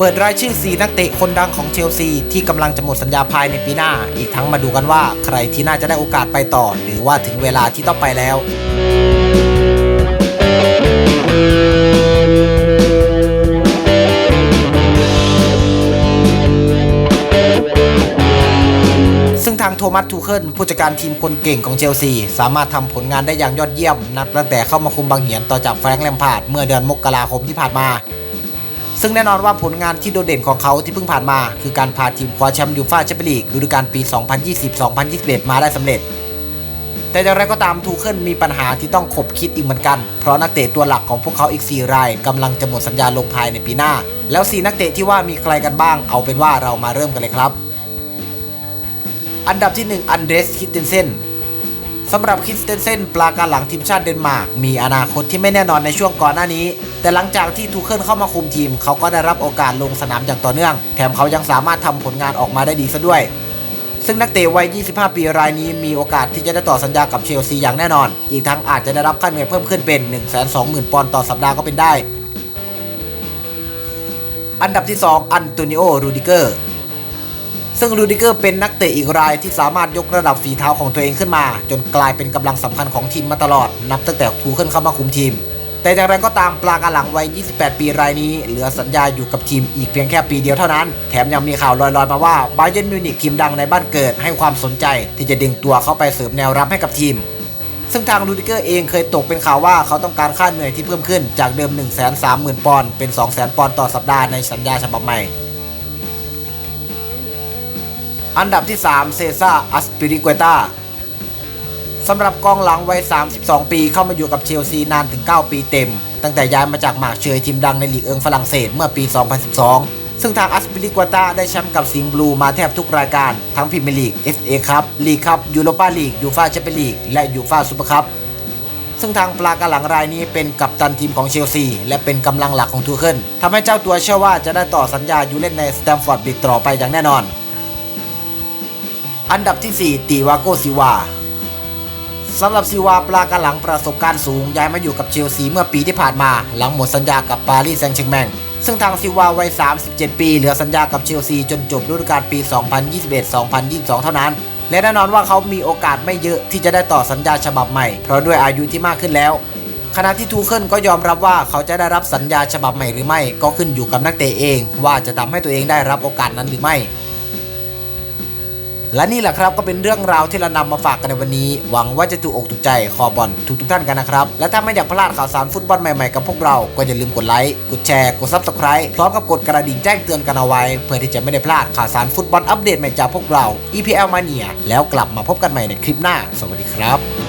เปิดรายชื่อ 4 นักเตะคนดังของเชลซี ที่กำลังจะหมดสัญญาภายในปีหน้า อีกทั้งมาดูกันว่าใครที่น่าจะได้โอกาสไปต่อ หรือว่าถึงเวลาที่ต้องไปแล้วซึ่งทางโทมัสทูเคิลผู้จัดการทีมคนเก่งของเชลซี สามารถทำผลงานได้อย่างยอดเยี่ยม นับตั้งแต่เข้ามาคุมบางเหียนต่อจากแฟรงค์แลมพาร์ดเมื่อเดือนมกราคมที่ผ่านมา ซึ่งแน่นอนว่าผลงานที่โดดเด่นของเขาที่เพิ่งผ่านมา คือการพาทีมคว้าแชมป์ยูฟ่าแชมเปี้ยนลีกฤดูกาลปี 2020-2021 มาได้สำเร็จ แต่อย่างไรก็ตามทูเคิลมีปัญหาที่ต้องขบคิดอีกเหมือนกัน เพราะนักเตะตัวหลักของพวกเขาอีก 4 รายกำลังจะหมดสัญญาลงภายในปีหน้า แล้ว 4 นักเตะที่ว่ามีใครกันบ้าง เอาเป็นว่าเรามาเริ่มกันเลยครับ อันดับที่ 1 อันเดรสคิตเตนเซน สำหรับคริสเตนเซนปลาการหลังทีมชาติเดนมาร์กมีอนาคตที่ไม่แน่นอนในช่วงก่อนหน้านี้ แต่หลังจากที่ทูเคิลเข้ามาคุมทีม เขาก็ได้รับโอกาสลงสนามอย่างต่อเนื่อง แถมเขายังสามารถทำผลงานออกมาได้ดีซะด้วย ซึ่งนักเตะวัย 25 ปีรายนี้มีโอกาสที่จะได้ต่อสัญญากับเชลซีอย่างแน่นอน อีกทั้งอาจจะได้รับค่าเหนื่อยเพิ่มขึ้นเป็น 120,000 ปอนด์ต่อสัปดาห์ก็เป็นได้ อันดับที่ 2 อันโตนิโอ รูดิเกอร์ ซึ่งรูดิเกอร์เป็นนักเตะอีกรายที่สามารถยกระดับฝีเท้าของตัวเองขึ้นมา จนกลายเป็นกำลังสำคัญของทีมมาตลอด นับตั้งแต่ทูเคิลเข้ามาคุมทีม แต่อย่างไรก็ตามปลากระหลังวัย 28 ปีรายนี้ เหลือสัญญาอยู่กับทีมอีกเพียงแค่ปีเดียวเท่านั้น แถมยังมีข่าวลอยๆมาว่าบาเยร์นมิวนิกทีมดังในบ้านเกิดให้ความสนใจ ที่จะดึงตัวเข้าไปเสริมแนวรับให้กับทีมซึ่งทางรูดิเกอร์เองเคยตกเป็นข่าวว่าเขาต้องการค่าเหนื่อยที่เพิ่มขึ้นจากเดิม 130,000 ปอนด์เป็น 200,000 ปอนด์ต่อสัปดาห์ในสัญญาฉบับใหม่ อันดับที่ 3 เซซ่าอัสปิริก e ตาสำหรับกองหลังวัย 32 ปีเข้ามาอยู่กับเชลซีนานถึง 9 ปีเต็ม ตั้งแต่ย้ายมาจากหมากเชยทีมดังในลีกเอิงฝรั่งเศสเมื่อปี 2012 ซึ่งทางอัสปิริก e ตาได้แชมป์กับสิงห์บลูมาแทบทุกรายการ ทั้งพรีเมียร์ลีก FA คัพลีกคัพยูโรปาลีกยูฟาแชมเปี้ยนลีกและยูฟาซูเปอร์คัพซึ่งทางปลากระหลังรายนี้เป็นกัปตันทีมของเชลซี และเป็นกำลังหลักของทูเคิลทำให้เจ้าตัวเชื่อว่าจะได้ต่อสัญญาอยู่เล่นในสแตมฟอร์ดบิดต่อไปอย่างแน่นอน อันดับที่ 4 ตีวาโกซิวาสำหรับซิวาปลากระหลังประสบการณ์สูงย้ายมาอยู่กับเชลซีเมื่อปีที่ผ่านมาหลังหมดสัญญากับปารีสแซงต์แชร์แมงซึ่งทางซิวาวัย 37 ปี เหลือสัญญากับเชลซีจนจบฤดูกาลปี 2021-2022 เท่านั้น และแน่นอนว่าเขามีโอกาสไม่เยอะที่จะได้ต่อสัญญาฉบับใหม่ เพราะด้วยอายุที่มากขึ้นแล้ว ขณะที่ทูเคิลก็ยอมรับว่าเขาจะได้รับสัญญาฉบับใหม่หรือไม่ ก็ขึ้นอยู่กับนักเตะเอง ว่าจะทำให้ตัวเองได้รับโอกาสนั้นหรือไม่ และนี่แหละครับก็เป็นเรื่องราวที่เรานำมาฝากกันในวันนี้ หวังว่าจะถูกอกถูกใจคอบอลทุกทุกท่านกันนะครับ และถ้าไม่อยากพลาดข่าวสารฟุตบอลใหม่ๆกับพวกเรา ก็อย่าลืมกดไลค์ กดแชร์ กดซับสไคร b ์พร้อมกับกดกระดิ่งแจ้งเตือนกันเอาไว้ เพื่อที่จะไม่ได้พลาดข่าวสารฟุตบอลอัปเดตใหม่จากพวกเรา EPL Mania แล้วกลับมาพบกันใหม่ในคลิปหน้า สวัสดีครับ